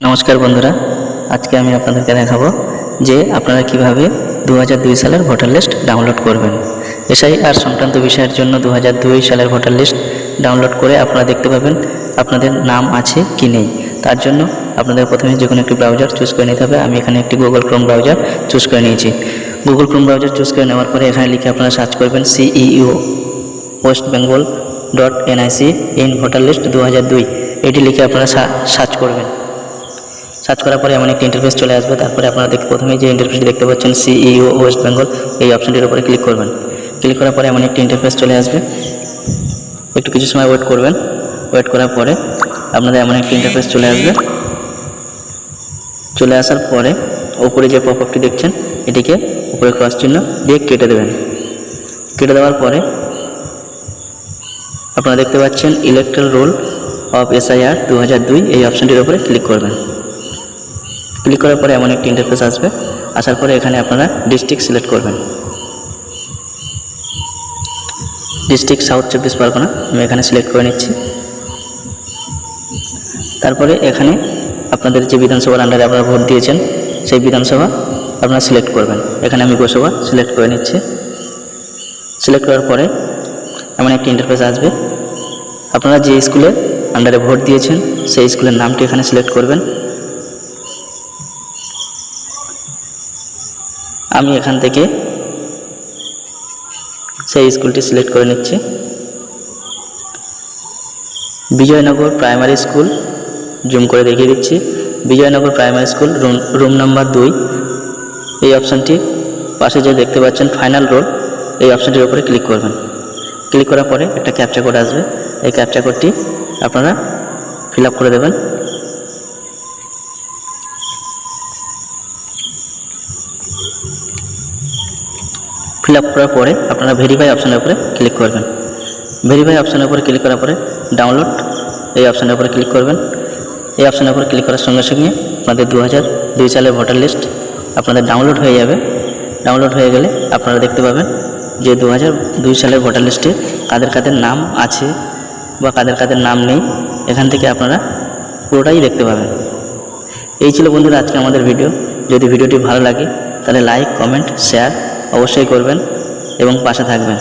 নমস্কার বন্ধুরা, আজকে আমি আপনাদেরকে দেখাবো যে আপনারা কীভাবে দু হাজার দুই সালের ভোটার লিস্ট ডাউনলোড করবেন। এসআই আর সংক্রান্ত বিষয়ের জন্য দু হাজার দুই সালের ভোটার লিস্ট ডাউনলোড করে আপনারা দেখতে পাবেন আপনাদের নাম আছে কি নেই। তার জন্য আপনাদের প্রথমে যে কোনো একটি ব্রাউজার চুজ করে নিতে হবে। আমি এখানে একটি গুগল ক্রোম ব্রাউজার চুজ করে নিয়েছি। গুগল ক্রোম ব্রাউজার চুজ করে নেওয়ার পরে এখানে লিখে আপনারা সার্চ করবেন CEO west Bengal dot NIC in voter list দু হাজার দুই। এটি লিখে আপনারা সার্চ করবেন। সার্চ করার পরে এমন একটি ইন্টারফেস চলে আসবে। তারপরে আপনারা দেখতে প্রথমেই যে ইন্টারফেসটি দেখতে পাচ্ছেন সিইও ওয়েস্ট বেঙ্গল এই অপশনটির উপরে ক্লিক করবেন। ক্লিক করার পরে এমন একটি ইন্টারফেস চলে আসবে। একটু কিছু সময় ওয়েট করবেন। ওয়েট করার পরে আপনাদের এমন একটি ইন্টারফেস চলে আসবে। চলে আসার পরে উপরে যে পপ আপটি দেখছেন, এটিকে উপরে ক্রস চিহ্ন দিয়ে কেটে দেবেন। কেটে দেওয়ার পরে আপনারা দেখতে পাচ্ছেন ইলেকট্রাল রোল অফ এসআইআর দু হাজার দুই এই অপশনটির উপরে ক্লিক করবেন। ক্লিক করার পরে এমন একটি ইন্টারফেস আসবে। আসার পরে এখানে আপনারা ডিস্ট্রিক্ট সিলেক্ট করবেন। ডিস্ট্রিক্ট সাউথ চব্বিশ পরগনা, আমি এখানে সিলেক্ট করে নিচ্ছি। তারপরে এখানে আপনাদের যে বিধানসভার আন্ডারে আপনারা ভোট দিয়েছেন, সেই বিধানসভা আপনারা সিলেক্ট করবেন। এখানে আমি গোসভা সিলেক্ট করে নিচ্ছি। সিলেক্ট করার পরে এমন একটি ইন্টারফেস আসবে। আপনারা যে স্কুলে আন্ডারে ভোট দিয়েছেন, সেই স্কুলের নামটি এখানে সিলেক্ট করবেন। আমি এখান থেকে সেই স্কুলটি সিলেক্ট করে নিচ্ছি। বিজয়নগর প্রাইমারি স্কুল, জুম করে দেখিয়ে দিচ্ছি। Bijaynagar primary school, room room number দুই। এই অপশানটি পাশে যে দেখতে পাচ্ছেন ফাইনাল রোল, এই অপশানটির উপরে ক্লিক করবেন। ক্লিক করার পরে একটা ক্যাপচা কোড আসবে। এই ক্যাপচা কোডটি আপনারা ফিল করে দেবেন। ফিল আপ করার পরে আপনারা ভেরিফাই অপশানের উপরে ক্লিক করবেন। ভেরিফাই অপশানের উপরে ক্লিক করার পরে ডাউনলোড এই অপশানের উপরে ক্লিক করবেন। এই অপশানের উপরে ক্লিক করার সঙ্গে সঙ্গে আপনাদের দু হাজার দুই সালের ভোটার লিস্ট আপনাদের ডাউনলোড হয়ে যাবে। ডাউনলোড হয়ে গেলে আপনারা দেখতে পাবেন যে দু হাজার দুই সালের ভোটার লিস্টে কাদের কাদের নাম আছে বা কাদের কাদের নাম নেই, এখান থেকে আপনারা পুরোটাই দেখতে পাবেন। এই ছিল বন্ধুরা আজকে আমাদের ভিডিও যদি ভিডিওটি ভালো লাগে তাহলে লাইক কমেন্ট শেয়ার অবশ্যই করবেন এবং পাশে থাকবেন।